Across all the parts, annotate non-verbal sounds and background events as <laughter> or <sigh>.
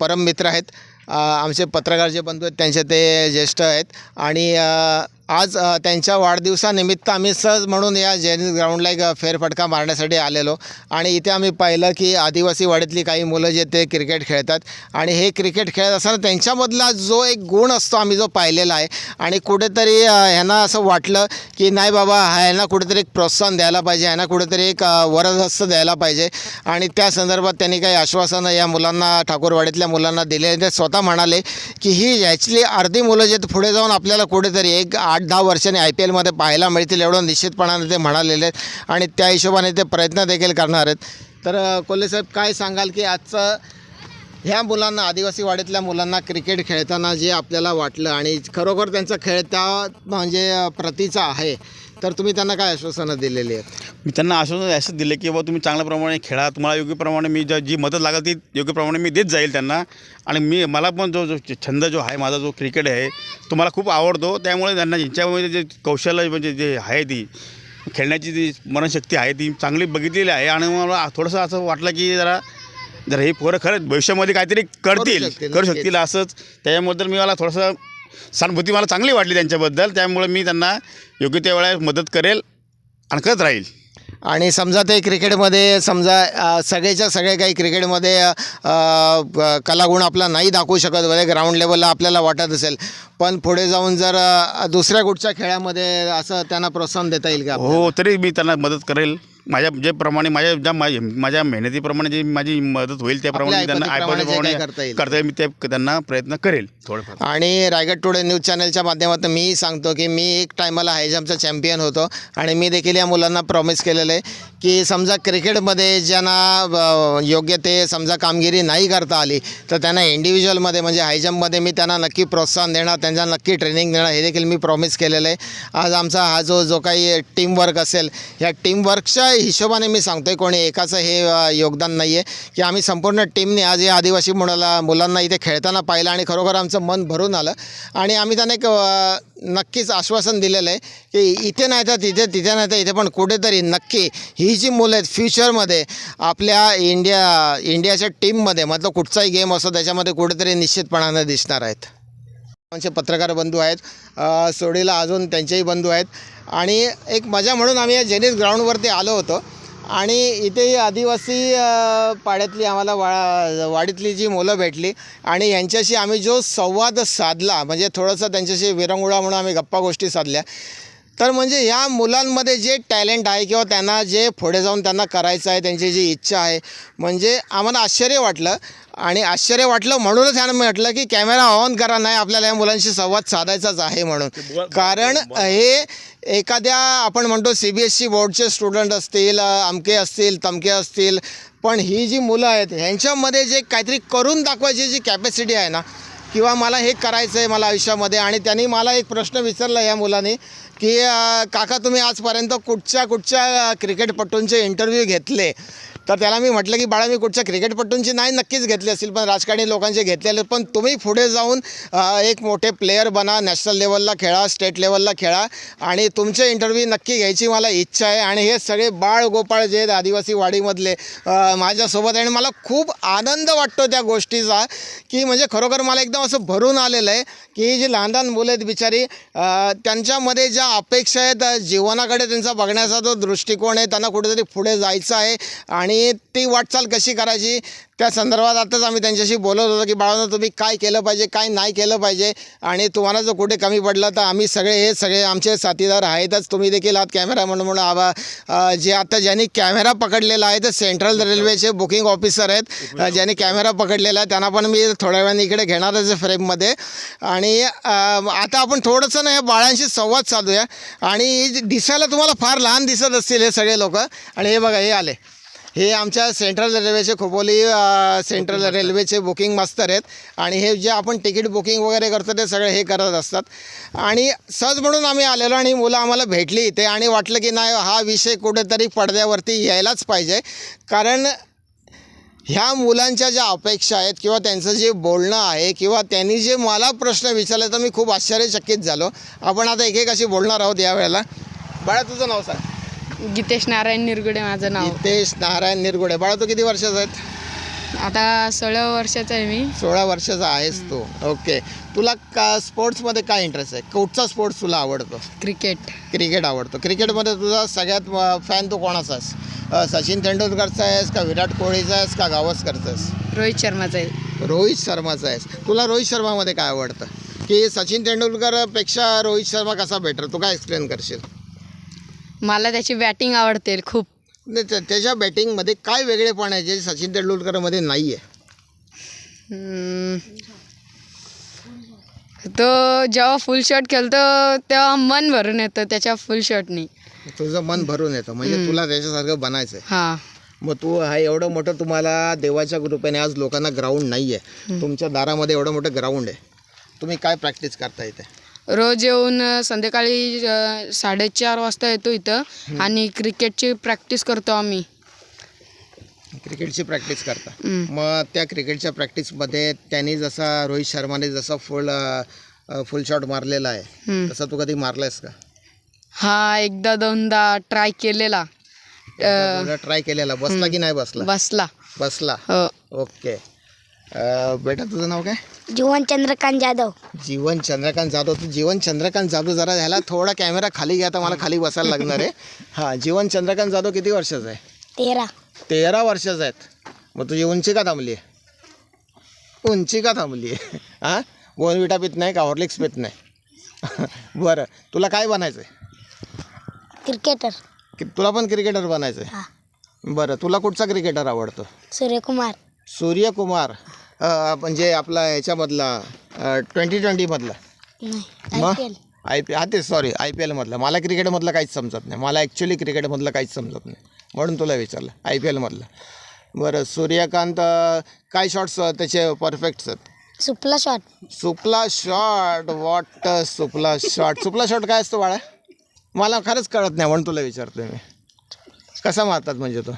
परम मित्र आहेत. आमचे पत्रकार जे बंधू आहेत त्यांचे ते ज्येष्ठ आहेत. आणि आज त्यांच्या वाढदिवसानिमित्त आम्ही सहज म्हणून या जेनिस ग्राउंडला एक फेरफटका मारण्यासाठी आलेलो. आणि इथे आम्ही पाहिलं की आदिवासी वाडीतली काही मुलं जे ते क्रिकेट खेळतात. आणि हे क्रिकेट खेळत असताना त्यांच्यामधला जो एक गुण असतो आम्ही जो पाहिलेला आहे. आणि कुठेतरी ह्यांना असं वाटलं की नाही बाबा ह्यांना कुठेतरी एक प्रोत्साहन द्यायला पाहिजे. ह्यांना कुठेतरी एक वरदहस्त द्यायला पाहिजे. आणि त्या संदर्भात त्यांनी काही आश्वासनं या मुलांना ठाकूरवाडीतल्या मुलांना दिले. ते स्वतः म्हणाले की ही ह्याचली अर्धी मुलं जे पुढे जाऊन आपल्याला कुठेतरी एक आठ दहा वर्षांनी आय पी एलमध्ये पाहायला मिळतील एवढं निश्चितपणाने ते म्हणालेले आहेत आणि त्या हिशोबाने ते प्रयत्न देखील करणार आहेत. तर कोल्हेसाहेब कोल्हे साहेब काय सांगाल की आजचं ह्या मुलांना आदिवासी वाडीतल्या मुलांना क्रिकेट खेळताना जे आपल्याला वाटलं आणि खरोखर त्यांचा खेळ त्या म्हणजे प्रतीचा आहे तर तुम्ही त्यांना काय आश्वासनं दिलेली आहेत? मी त्यांना आश्वासन असं दिले की बाबा तुम्ही चांगल्या प्रमाणे खेळा तुम्हाला योग्य प्रमाणे मी ज्या- जी मदत लागेल ती योग्य प्रमाणे मी देत जाईल त्यांना. आणि मी मला पण जो जो छंद जो आहे माझा जो क्रिकेट आहे तो मला खूप आवडतो. त्यामुळे त्यांना ज्यांच्यामध्ये जे कौशल्य म्हणजे जे आहे ती खेळण्याची जी मनशक्ती आहे ती चांगली बघितलेली आहे. आणि मला थोडंसं असं वाटलं की जरा जर हे पोरं खरंच भविष्यामध्ये काहीतरी करतील शकतील, करू. शकतील असंच. त्याच्याबद्दल मी मला थोडंसं सहानुभूती मला चांगली वाटली त्यांच्याबद्दल. त्यामुळे मी त्यांना योग्य त्या वेळेला मदत करेल आणि करत राहील. आणि समजा ते क्रिकेटमध्ये समजा सगळेच्या सगळे काही क्रिकेटमध्ये कलागुण आपला नाही दाखवू शकत वगैरे ग्राउंड लेवलला आपल्याला वाटत असेल. पण पुढे जाऊन जर दुसऱ्या कुठच्या खेळामध्ये असं त्यांना प्रोत्साहन देता येईल का हो तरी मी त्यांना मदत करेल. माझ्या जे प्रमाणे माझ्या ज्या माझ्या माझ्या मेहनतीप्रमाणे जी माझी मदत होईल त्याप्रमाणे मी त्यांना काही करता येईल. मी ते त्यांना प्रयत्न करेल. थोडंफार. आणि रायगड टुडे न्यूज चॅनलच्या माध्यमातून मीही सांगतो की मी एक टायमाला हायजम्पचा चॅम्पियन होतो आणि मी देखील या मुलांना प्रॉमिस केलेलं आहे की समजा क्रिकेटमध्ये ज्यांना योग्य ते समजा कामगिरी नाही करता आली तर त्यांना इंडिव्हिज्युअलमध्ये म्हणजे हायजम्पमध्ये मी त्यांना नक्की प्रोत्साहन देणार त्यांना नक्की ट्रेनिंग देणार हे देखील मी प्रॉमिस केलेलं आहे. आज आमचा हा जो जो काही टीमवर्क असेल या टीमवर्कच्या हिशोबाने मी सांगतो आहे कोणी एकाचं हे योगदान नाही आहे की आम्ही संपूर्ण टीमने आज या आदिवासी मुलाला मुलांना इथे खेळताना पाहिलं आणि खरोखर आमचं मन भरून आलं. आणि आम्ही त्यांना एक नक्कीच आश्वासन दिलेलं आहे की इथे नाही तर तिथे तिथे नाही तर इथे पण कुठेतरी नक्की ही जी मुलं आहेत फ्युचरमध्ये आपल्या इंडिया इंडियाच्या टीममध्ये मतलब कुठचाही गेम असो त्याच्यामध्ये कुठेतरी निश्चितपणानं दिसणार आहेत. आमचे पत्रकार बंधू आहेत सोडीला अजून त्यांचेही बंधू आहेत. आणि एक मजा म्हणून आम्ही या जेनिस ग्राउंडवरती आलो होतो. आणि इथे आदिवासी पाड्यातली आम्हाला वा वाडीतली जी मुलं भेटली आणि यांच्याशी आम्ही जो संवाद साधला म्हणजे थोडंसं त्यांच्याशी विरंगुळा म्हणून आम्ही गप्पा गोष्टी साधल्या तर म्हणजे ह्या मुलांमध्ये जे टॅलेंट आहे किंवा त्यांना जे पुढे जाऊन त्यांना करायचं आहे त्यांची जी इच्छा आहे म्हणजे आम्हाला आश्चर्य वाटलं. आणि आश्चर्य वाटलं म्हणूनच ह्यानं म्हटलं की कॅमेरा ऑन करा नाही आपल्याला या मुलांशी संवाद साधायचाच आहे म्हणून. कारण हे एखाद्या आपण म्हणतो सी बी एस सी बोर्डचे स्टुडंट असतील अमके असतील तमके असतील पण ही जी मुलं आहेत ह्यांच्यामध्ये जे काहीतरी करून दाखवायची जी कॅपॅसिटी आहे ना किंवा मला हे करायचं आहे मला आयुष्यामध्ये. आणि त्यांनी मला एक प्रश्न विचारला या मुलाने की काका तुम्ही आजपर्यंत कुठच्या कुठच्या क्रिकेटपटूंचे इंटरव्ह्यू घेतले? तर त्याला मी म्हटलं की बाळा मी कुठच्या क्रिकेटपटूंची नाही नक्कीच घेतली असतील पण राजकारणी लोकांचे घेतलेले पण तुम्ही पुढे जाऊन एक मोठे प्लेयर बना नॅशनल लेवलला खेळा स्टेट लेवलला खेळा आणि तुमचे इंटरव्ह्यू नक्की घ्यायची मला इच्छा आहे आणि हे सगळे बाळ गोपाळ जे आहेत आदिवासी वाडीमधले माझ्यासोबत आणि मला खूप आनंद वाटतो त्या गोष्टीचा की म्हणजे खरोखर मला एकदम असं भरून आलेलं आहे की जे जी लहान लहान मुलं आहेत बिचारी त्यांच्यामध्ये ज्या अपेक्षा आहेत जीवनाकडे त्यांचा बघण्याचा जो दृष्टिकोन आहे त्यांना कुठेतरी पुढे जायचं आहे आणि ती वाटचाल कशी करायची? त्या संदर्भात आताच आम्ही त्यांच्याशी बोलत होतो की बाळांनो तुम्ही काय केलं पाहिजे काय नाही केलं पाहिजे? आणि तुम्हाला जर कुठे कमी पडलं तर आम्ही सगळे हे सगळे आमचे साथीदार आहेतच. तुम्ही देखील आहात कॅमेरा म्हणून म्हणून आबा जे आता ज्यांनी कॅमेरा पकडलेला आहे ते सेंट्रल रेल्वेचे बुकिंग ऑफिसर आहेत. ज्यांनी कॅमेरा पकडलेला आहे त्यांना पण मी थोड्या वेळाने इकडे घेणारच आहे फ्रेममध्ये. आणि आता आपण थोडंसं ना या बाळांशी संवाद साधूया. आणि दिसायला तुम्हाला फार लहान दिसत असतील हे सगळे लोक. आणि हे बघा हे आले. हे आमच्या सेंट्रल रेल्वेचे खोपोली सेंट्रल रेल्वेचे बुकिंग मास्तर आहेत. आणि हे जे आपण तिकीट बुकिंग वगैरे करतो ते सगळे हे करत असतात. आणि सहज म्हणून आम्ही आलेलो आणि मुलं आम्हाला भेटली इथे. आणि वाटलं की नाही हा विषय कुठेतरी पडद्यावरती यायलाच पाहिजे. कारण ह्या मुलांच्या ज्या अपेक्षा आहेत किंवा त्यांचं जे बोलणं आहे किंवा त्यांनी जे मला प्रश्न विचारले तर मी खूप आश्चर्यचकित झालो. आपण आता एक एक अशी बोलणार आहोत यावेळेला. बाळा तुझं नाव सांग. गीतेश नारायण निरगुडे माझं नाव. नितेश नारायण निरगुडे. बाळा तू किती वर्षाचा आहेत आता सोळा वर्षाचा आहे मी. सोळा वर्षाचा आहेस तू. ओके. तुला का स्पोर्ट्समध्ये काय इंटरेस्ट आहे? कुठचा स्पोर्ट्स तुला आवडतो? क्रिकेट. क्रिकेट आवडतो. क्रिकेटमध्ये तुझा सगळ्यात फॅन तू कोणाचा आहेस? अ, सचिन तेंडुलकरचा आहेस का विराट कोहलीचा आहेस का गावस्करचा आहेस? रोहित शर्माचा आहे. रोहित शर्माचा आहेस. तुला रोहित शर्मामध्ये काय आवडतं? की सचिन तेंडुलकरपेक्षा रोहित शर्मा कसा बेटर तू काय एक्सप्लेन करशील? मला त्याची बॅटिंग आवडते खूप. नाही, त्या- त्याच्या बॅटिंगमध्ये काय वेगळेपण आहे जे सचिन तेंडुलकरमध्ये नाही आहे हम्म. तो जेव्हा फुल शॉट खेळतो तेव्हा मन भरून येतं त्याच्या फुल शॉटनी तुझं मन भरून येतं म्हणजे तुला त्याच्यासारखं बनायचं आहे हां. मग तू हा एवढं मोठं तुम्हाला देवाच्या कृपेने आज लोकांना ग्राउंड नाही आहे तुमच्या दारामध्ये एवढं मोठं ग्राउंड आहे. तुम्ही काय प्रॅक्टिस करता इथे? रोज येऊन संध्याकाळी साडेचार वाजता येतो इथं आणि क्रिकेटची प्रॅक्टिस करतो आम्ही. क्रिकेटची प्रॅक्टिस करता. मग त्या क्रिकेटच्या प्रॅक्टिसमध्ये त्यांनी जसा रोहित शर्माने जसा फुल फुल शॉट मारलेला आहे. तसा तू कधी मारलायस का? हा एकदा दोनदा ट्राय केलेला. ट्राय केलेला. बसला की नाही बसला? बसला. बसला. हो. ओके. बेटा तुझं नाव काय? जीवन चंद्रकांत जाधव. जीवन चंद्रकांत जाधव. तू जीवन चंद्रकांत जाधव जरा ह्याला थोडा कॅमेरा खाली घ्या तर मला खाली बसायला लागणार आहे. हां जीवन चंद्रकांत जाधव किती वर्षाचा आहे? तेरा. तेरा वर्षाचा आहेत. मग तुझी उंची का थांबली आहे? उंची का थांबली आहे? हां? बोनविटा पित नाही का? हॉर्लिक्स पित नाही? बरं. तुला काय बनायचं आहे क्रिकेटर तुला पण क्रिकेटर बनायचं हा. आहे बरं. तुला कुठचा क्रिकेटर आवडतो? सूर्यकुमार. सूर्यकुमार म्हणजे आपला ह्याच्यामधला ट्वेंटी ट्वेंटीमधला. मग? आय पी हा ते सॉरी आय पी एलमधलं. मला क्रिकेटमधलं काहीच समजत नाही. मला ॲक्च्युली क्रिकेटमधलं काहीच समजत नाही. म्हणून तुला विचारलं आय पी एलमधलं. बरं सूर्यकांत काय शॉट्स त्याचे परफेक्ट आहेत सुपला शॉट सुपला शॉट वॉट सुपला शॉट सुपला शॉट काय असतो बाळा? मला खरंच कळत नाही म्हणून तुला विचारतोय मी. कसा मारतात म्हणजे तो?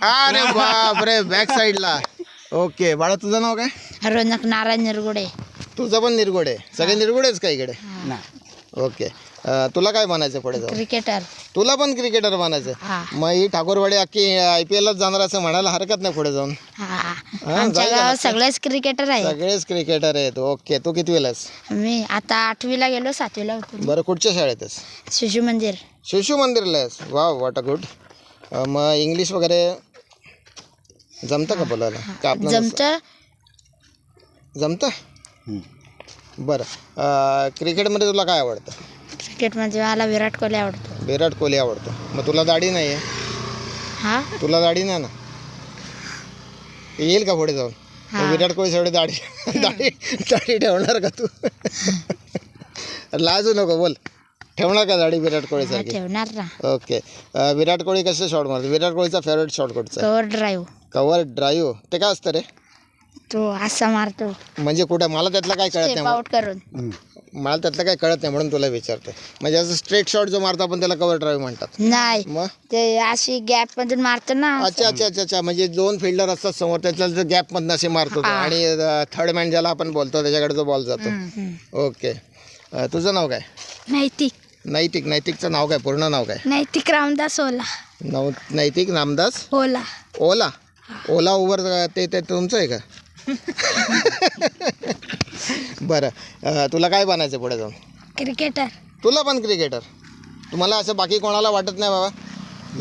अरे बाप रे बॅक साईडला ओके बाळा तुझं नाव काय? रोनक नारायण निरगुडे. तुझं पण निरगुड. आहे सगळे निरगुडेच का इकडे? ओके. अं, तुला काय म्हणायचं पुढे जाऊन? क्रिकेटर तुला पण क्रिकेटर म्हणायचं. हा. मग ही ठाकूरवाडी अख्खी आय पी एलच जाणार असं म्हणायला हरकत नाही पुढे जाऊन. हा. आमच्या गावात. सगळेच क्रिकेटर आहे सगळेच क्रिकेटर आहेत. ओके तू किती वेळेस मी आता आठवीला गेलो सातवीला होतो बरं कुठच्या शाळेतच शिशु मंदिर. शिशु मंदिरला आहेस. वा वॉट अ गुड मग इंग्लिश वगैरे जमतं का बोलायला? का आपलं जमतं. जमतं? बरं. अं, क्रिकेटमध्ये तुला काय आवडतं? क्रिकेटमध्ये मला विराट कोहली आवडतो. विराट कोहली आवडतो. मग तुला दाढी नाही आहे हा? तुला दाढी नाही ना? येईल का पुढे जाऊन? मग विराट कोहली एवढी दाढी दाढी दाढी ठेवणार का तू? लाजू नको बोल. ठेवणार का दाढी विराट कोहलीसारखी ठेवणार ना. ओके. अं, विराट कोहली कसं शॉट मारतो? विराट कोहलीचा फेवरेट शॉट कुठचा कवर ड्राईव्ह कवर ड्राईव्ह ते काय असतं रे? तो असा मारतो. म्हणजे कुठं? मला त्यातलं काय कळत स्टेप नाही आउट करून. मला त्यातलं काय कळत नाही म्हणून तुला विचारतो म्हणजे असं स्ट्रेट शॉट जो मारतो आपण त्याला कवर ड्राईव्ह म्हणतात. नाही. मग? ते अशी गॅप मधून मारतो ना अच्छा अच्छा अच्छा अच्छा. म्हणजे दोन फिल्डर असतात समोर त्याच्या गॅप मधनं असे मारतो तो. आणि थर्ड मॅन ज्याला आपण बोलतो त्याच्याकडे जो बॉल जातो. ओके अं, तुझं नाव काय? नैतिक. नैतिक. नैतिकचं नाव काय? पूर्ण नाव काय? नैतिक रामदास ओला. नव नैतिक नामदास ओला. ओला? ओला उबर ते ते तुमचं आहे का? बरं. अं, तुला काय बनायचं पुढे जाऊन? क्रिकेटर तुला पण क्रिकेटर तुम्हाला असं बाकी कोणाला वाटत नाही बाबा.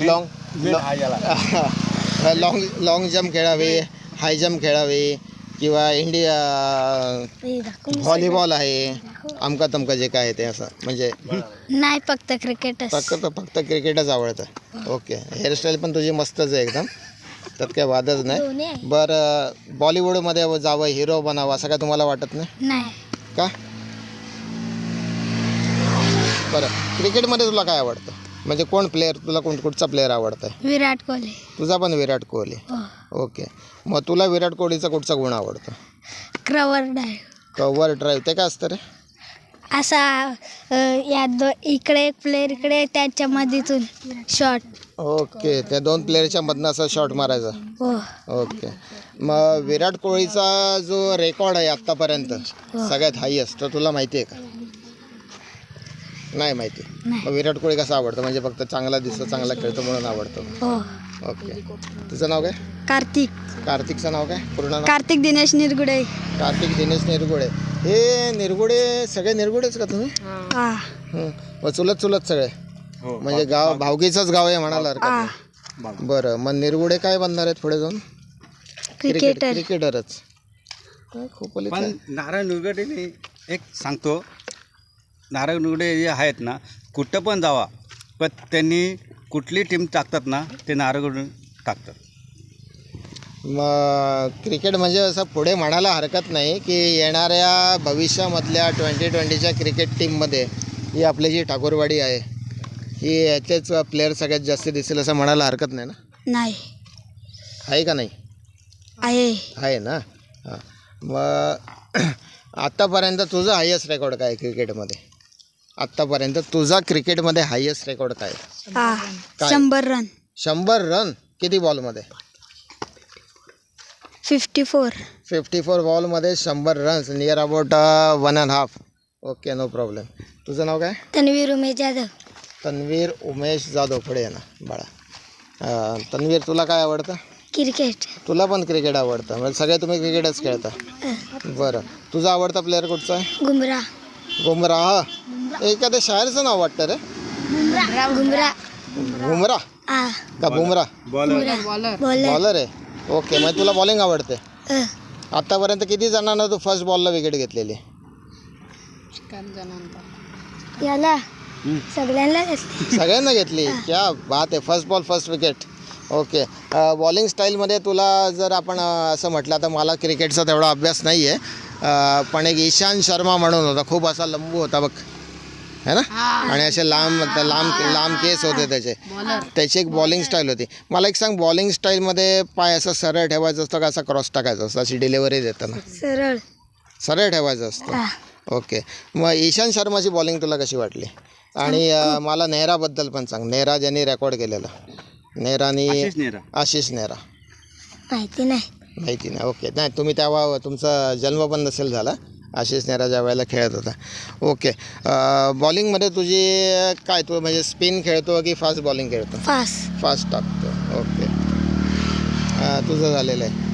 लॉंग लॉंग लॉंग जम्प खेळावे हाय जम्प खेळावे किंवा इंडिया व्हॉलीबॉल आहे अमका तमका जे काय आहे ते असं. म्हणजे नाही फक्त क्रिकेटर फक्त फक्त क्रिकेटच आवडतं. ओके हेअरस्टाईल पण तुझी मस्तच आहे एकदम. त्यात काय वादच नाही. बरं बॉलिवूडमध्ये जावं हिरो बनावं असं काय तुम्हाला वाटत नाही? नाही. का? बरं क्रिकेटमध्ये तुला काय आवडतं? म्हणजे कोण प्लेअर तुला कोण कुठचा प्लेअर आवडतं विराट कोहली. तुझा पण विराट कोहली. ओके. मग तुला विराट कोहलीचा कुठचा गुण आवडतो? Cover drive cover drive. ते काय असतं रे? असा या दो इकडे एक प्लेअर इकडे त्याच्या मधीतून शॉट ओके त्या दोन प्लेअरच्या मधनं असं शॉट मारायचा. हो. ओके. मग विराट कोहलीचा जो रेकॉर्ड आहे आत्तापर्यंत सगळ्यात हायस्ट तो तुला माहिती आहे का? नाही माहिती. मग विराट कोहली कसा आवडतो? म्हणजे फक्त चांगला दिसतो चांगला खेळतो म्हणून आवडतो. हो. ओके. तुझं नाव काय? कार्तिक. कार्तिकचं नाव काय? पूर्ण नाव? कार्तिक दिनेश निरगुडे. कार्तिक दिनेश निरगुडे. हे निरगुडे सगळे निरगुडेच का तुम्ही? हा. हं. मग चुलत चुलत सगळे? म्हणजे गाव भावकीचंच गाव आहे म्हणाला हरकत नाही. बरं मग निरगुडे काय बनणार आहेत पुढे जाऊन? क्रिकेटर क्रिकेटरच काय खोपलीच पण. नारायण नुगडे एक सांगतो. नारायण नुगडे जे आहेत ना कुठं पण जावा. पण त्यांनी कुठली टीम टाकतात ना ते नारायण टाकतात. मग क्रिकेट म्हणजे असं पुढे म्हणायला हरकत नाही की येणाऱ्या भविष्यामधल्या ट्वेंटी ट्वेंटीच्या क्रिकेट टीममध्ये ही आपली जी ठाकूरवाडी आहे ही याचेच प्लेअर सगळ्यात जास्त दिसेल असं म्हणायला हरकत नाही ना? नाही. आहे का नाही? आहे. आहे ना? हां. मग <clears throat> आत्तापर्यंत तुझं हायस्ट रेकॉर्ड काय क्रिकेटमध्ये? आत्तापर्यंत तुझा क्रिकेटमध्ये हायस्ट रेकॉर्ड? हा. काय? शंभर रन शंभर रन किती बॉलमध्ये फिफ्टी फोर फिफ्टी फोर बॉलमध्ये शंभर runs near about one and half okay no problem तुझं नाव काय? तन्वीर उमेश जाधव. तन्वीर उमेश जाधव. पुढे आहे ना. बाळा. अं, तन्वीर तुला काय आवडतं? क्रिकेट. तुला पण क्रिकेट आवडतं. म्हणजे सगळे तुम्ही क्रिकेटच खेळता. बरं. तुझा आवडता प्लेअर कुठचा आहे? गुमरा गुमराह एखाद्या शायरचं नाव वाटतं रे? गुमरा घुमरा हा. का बुमरा बॉलर बॉलर बॉलर आहे. ओके मग तुला बॉलिंग आवडते? आत्तापर्यंत किती जणांना तू फर्स्ट बॉलला विकेट घेतलेली? याला? सगळ्यांना घेतले. सगळ्यांना घेतली? क्या बात आहे first ball first wicket okay bowling स्टाईलमध्ये तुला जर आपण असं म्हटलं तर मला क्रिकेटचा तेवढा अभ्यास नाही आहे पण एक ईशांत शर्मा म्हणून होता खूप असा लंबू होता बघ. है ना? आणि असे लांब लांब लांब केस होते त्याचे. त्याची एक बॉलिंग स्टाईल होती. मला एक सांग बॉलिंग स्टाईलमध्ये पाय असं सरळ ठेवायचं असतं का असा क्रॉस टाकायचा असतं? अशी डिलेवरी देताना. सरळ. सरळ ठेवायचं असतं. ओके मग ईशांत शर्माची बॉलिंग तुला कशी वाटली? आणि मला नेहराबद्दल पण सांग. नेहरा ज्यांनी रेकॉर्ड केलेलं. नेहरानी आशिष नेहरा. आशिष नेहरा. माहिती नाही. माहिती नाही. ओके नाही तुम्ही तेव्हा तुमचा जन्म पण नसेल झाला. आशिष नेहरा ज्या वेळेला खेळत होता. ओके बॉलिंगमध्ये तुझी काय तू म्हणजे स्पिन खेळतो की फास्ट बॉलिंग खेळतो? फास्ट फास्ट टाकतो. ओके हां तुझं झालेलं आहे.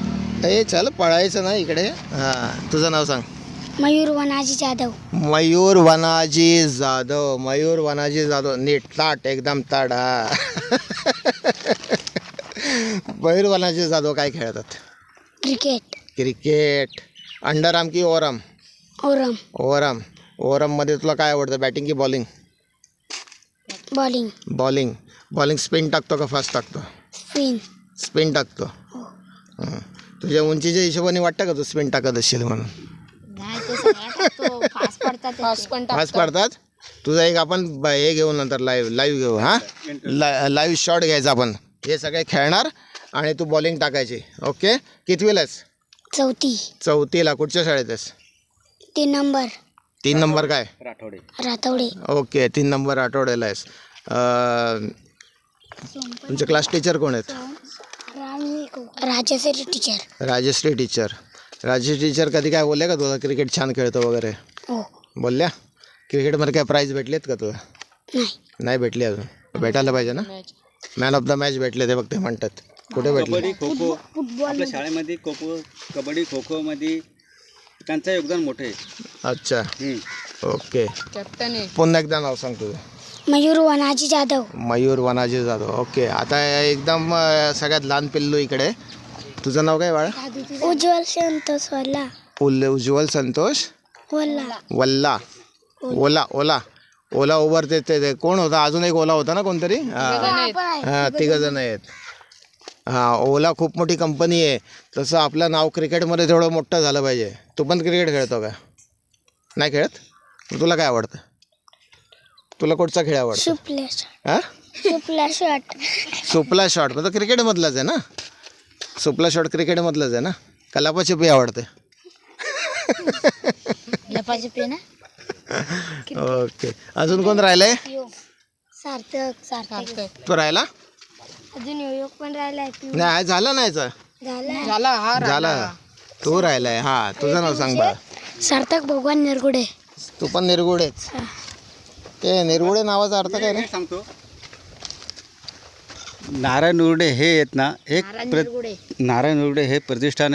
ए चल पळायचं ना इकडे. हां तुझं नाव सांग. मयूर वनाजी जाधव. मयूर वनाजी जाधव. मयूर वनाजी जाधव. नीट ताट एकदम ताट हा. मयूर वनाजी जाधव काय खेळतात? क्रिकेट क्रिकेट अंडरआर्म की ओवरआर्म ओरम. ओवरआर्म ओवरआर्ममध्ये तुला काय आवडतं? बॅटिंग की bowling? Bowling. Bowling. Bowling spin टाकतो का फास्ट टाकतो? स्पिन. स्पिन टाकतो. हं. तुझ्या उंचीच्या हिशोबाने वाटतं का तू स्पिन टाकत असशील म्हणून? फास्ट पण फास्ट पडतात? तुझा एक आपण ब- हे घेऊ नंतर लाईव्ह लाईव्ह घेऊ हां? ला लाईव्ह शॉट घ्यायचा आपण. हे सगळे खेळणार आणि तू बॉलिंग टाकायची. ओके कितवीलाच चौथी. चौथीला कुठच्या शाळेत आहेस? तीन नंबर. तीन नंबर काय? राठोडे. रातवडे ओके तीन नंबर आठवड्याला आहेस. अं, तुमचे क्लास टीचर कोण आहेत? Rajashree teacher Rajashree teacher Rajashree teacher कधी काय बोलले का तुला? क्रिकेट छान खेळतो वगैरे? हो. बोलल्या? क्रिकेटमध्ये काय प्राईज भेटलेत का तुला? नाही. नाही भेटली अजून. भेटायला पाहिजे ना? मॅन ऑफ द मॅच भेटले ते बघ ते म्हणतात. कुठे भेटले? खो खो आपल्या शाळेमध्ये खो खो कबड्डी खो खोमध्ये त्यांचं योगदान मोठं आहे. अच्छा. हम्म. ओके. कॅप्टन आहे पुन्हा एकदा नाव सांग तुझं. मयूर वनाजी जाधव. मयूर वनाजी जाधव. ओके. आता एकदम अं, सगळ्यात लहान पिल्लू इकडे. तुझं नाव काय बाळा? उज्ज्वल संतोष वाला उल उज्ज्वल संतोष? वल्ला. वल्ला. ओला. ओला ओला. उबर ते ते ते. कोण होता? अजून एक ओला होता ना कोणतरी? हां तिघं जण आहेत. हां ओला खूप मोठी कंपनी आहे. तसं आपलं नाव क्रिकेटमध्ये तेवढं मोठं झालं पाहिजे. तू पण क्रिकेट खेळतो का? नाही खेळत? तुला काय आवडतं? तुला कुठचा खेळ आवडतो? सुपले हां? सुपला शॉट. सुपला शॉट. तो क्रिकेटमधलाच आहे ना? सुपला शॉट क्रिकेटमधलाच आहे ना? का लपाछपी आवडते? लपाछपी ना? ओके. अजून कोण राहिलंय? सार्थक. सार्थक. तो राहिला? अजून योग पण राहिलाय नाही झालं नाही याचं. झाला. झाला हा झालं. तू राहिलाय हा. तुझं नाव सांग बा सार्थक भगवान निरगुडे. तू पण निरगुडेच. ते निरगुडे नावाचा अर्थ काय रे? हे सांगतो. नारायण उर्डे हे आहेत ना एक प्र नारायण उर्डे हे प्रतिष्ठान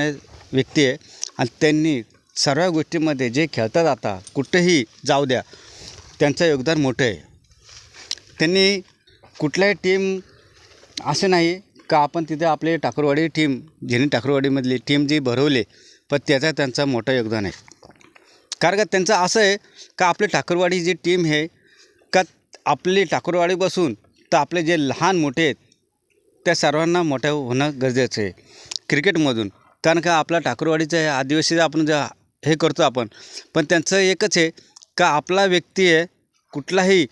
व्यक्ती आहे. आणि त्यांनी सर्व गोष्टीमध्ये जे खेळतात आता कुठेही जाऊ द्या त्यांचं योगदान मोठं आहे. त्यांनी कुठल्याही टीम असं नाही का आपण तिथे आपले टाकरवाडी टीम ज्यांनी टाकरवाडीमधली टीम जी भरवली पण त्याचा त्यांचा मोठं योगदान आहे. कारण का त्यांचं असं आहे का आपली टाकरवाडी जी टीम आहे का आपली ठाकरवाडीपासून तर आपले जे लहान मोठे आहेत त्या सर्वांना मोठं होणं गरजेचं आहे क्रिकेटमधून. कारण का आपला ठाकरवाडीचं हे आदिवासी आपण जे हे करतो आपण पण त्यांचं एकच आहे का आपला व्यक्ती आहे कुठलाही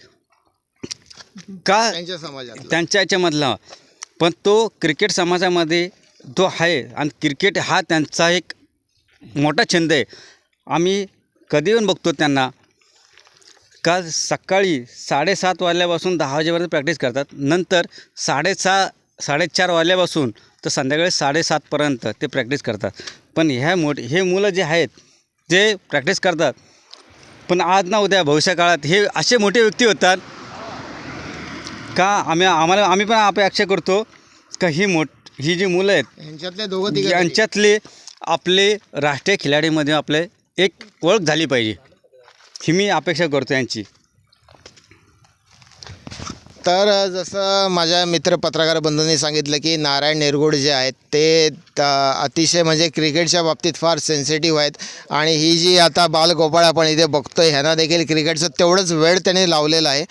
का त्यांच्या समाजात त्यांच्या याच्यामधला? पण तो क्रिकेट समाजामध्ये तो आहे आणि क्रिकेट हा त्यांचा एक मोठा छंद आहे. आम्ही कधी येऊन बघतो त्यांना. का सकाळी साडेसात वाजल्यापासून दहा वाजेपर्यंत प्रॅक्टिस करतात. नंतर साडेसहा साडेचार वाजल्यापासून तर संध्याकाळी साडेसातपर्यंत ते प्रॅक्टिस करतात. पण ह्या मोठ हे मुलं जे आहेत जे प्रॅक्टिस करतात पण आज ना उद्या भविष्यकाळात हे असे मोठे व्यक्ती होतात का आम्ही आम्हाला आम्ही पण अपेक्षा करतो का ही मोठ ही जी मुलं आहेत ह्यांच्यातले दोघं तिघं तरी. यांच्यातले आपले राष्ट्रीय खिलाडीमध्ये आपले एक ओळख झाली पाहिजे ही मी अपेक्षा करतो यांची तर जसं माझ्या मित्र पत्रकार बंधूंनी सांगितलं की नारायण निरगुड जे आहेत ते त- अतिशय म्हणजे क्रिकेटच्या बाबतीत फार सेन्सिटिव्ह आहेत. आणि ही जी आता बालगोपाळ आपण इथे बघतो आहे ह्यांना देखील क्रिकेटचं तेवढंच वेळ त्यांनी लावलेलं आहे.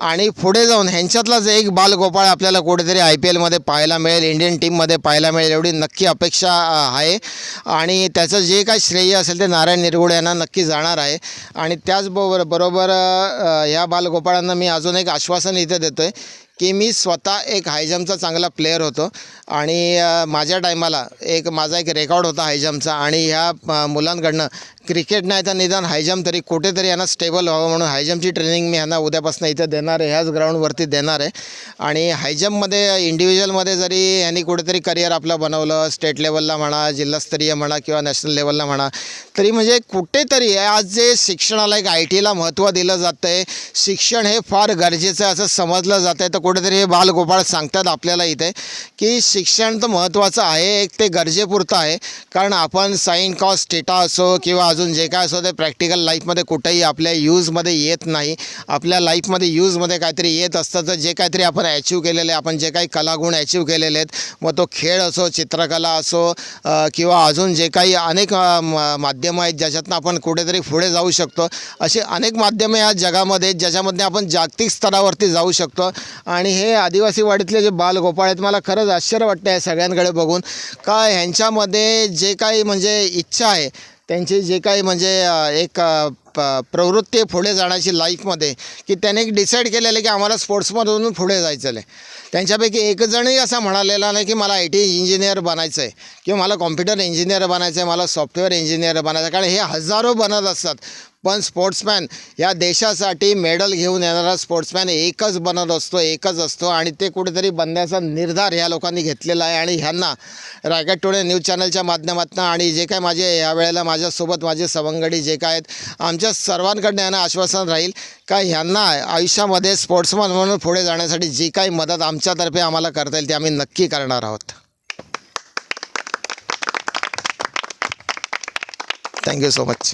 आणि पुढे जाऊन ह्यांच्यातलाच एक बालगोपाळ आपल्याला कुठेतरी आय पी एलमध्ये पाहायला मिळेल इंडियन टीममध्ये पाहायला मिळेल एवढी नक्की अपेक्षा आहे. आणि त्याचं जे काय श्रेय असेल ते नारायण निरगुड यांना नक्की जाणार आहे. आणि त्याचबरोबर बरोबर ह्या बालगोपाळांना मी अजून एक आश्वासन इथे देतो. आहे की मी स्वतः एक हायजम्पचा चांगला प्लेअर होतो. आणि माझ्या टायमाला एक माझा एक रेकॉर्ड होता हायजम्पचा आणि ह्या मुलांकडनं क्रिकेट नाही तर निदान हायजम तरी कुठेतरी यांना स्टेबल व्हावं म्हणून हायजमची ट्रेनिंग मी यांना उद्यापासून इथं देणार आहे. ह्याच ग्राउंडवरती देणार आहे. आणि हायजममध्ये इंडिव्हिज्युअलमध्ये जरी यांनी कुठेतरी करिअर आपलं बनवलं स्टेट लेवलला म्हणा जिल्हास्तरीय म्हणा किंवा नॅशनल लेवलला म्हणा तरी म्हणजे कुठेतरी आज जे शिक्षणाला एक आय टीला महत्त्व दिलं जातं आहे शिक्षण हे फार गरजेचं आहे असं समजलं जातं आहे तर कुठेतरी हे बालगोपाळ सांगतात आपल्याला इथे की शिक्षण तर महत्त्वाचं आहे एक ते गरजेपुरतं आहे. कारण आपण साईन कॉस टेटा असो किंवा अजून जे काय असो ते प्रॅक्टिकल लाईफमध्ये कुठेही आपल्या यूजमध्ये येत नाही. आपल्या लाईफमध्ये यूजमध्ये काहीतरी येत असतं तर जे काहीतरी आपण अचीव केलेलं आहे आपण जे काही कलागुण अचीव केलेले आहेत मग तो खेळ असो चित्रकला असो किंवा अजून जे काही अनेक माध्यमं आहेत ज्याच्यातनं आपण कुठेतरी पुढे जाऊ शकतो. अशी अनेक माध्यमे या जगामध्ये आहेत ज्याच्यामध्ये आपण जागतिक स्तरावरती जाऊ शकतो. आणि हे आदिवासी वाडीतले जे बालगोपाळ आहेत मला खरंच आश्चर्य वाटतं आहे सगळ्यांकडे बघून. का ह्यांच्यामध्ये जे काही म्हणजे इच्छा आहे त्यांची जे काही म्हणजे एक प प्रवृत्ती पुढे जाण्याची लाईफमध्ये की त्याने एक डिसाईड केलेलं आहे की आम्हाला स्पोर्ट्समधून पुढे जायचं आहे त्यांच्यापैकी एकजणही असा म्हणालेला नाही की मला आय टी इंजिनियर बनायचं आहे किंवा मला कॉम्प्युटर इंजिनियर बनायचं आहे मला सॉफ्टवेअर इंजिनियर बनायचं आहे कारण हे हजारो बनत असतात. पण स्पोर्ट्समॅन या देशासाठी मेडल घेऊन येणारा स्पोर्ट्समॅन एकच बनत असतो एकच असतो आणि ते कुठेतरी बनण्याचा निर्धार ह्या लोकांनी घेतलेला आहे आणि ह्यांना रायगड टुडे न्यूज चॅनलच्या माध्यमातून आणि जे काय माझे या वेळेला माझ्यासोबत माझे सवंगडी जे काय आहेत आमच्या सर्वांकडनं यांना आश्वासन राहील का ह्यांना आयुष्यामध्ये स्पोर्ट्समॅन म्हणून पुढे जाण्यासाठी जी काही मदत आमच्यातर्फे आम्हाला करता येईल ती आम्ही नक्की करणार आहोत. Thank you so much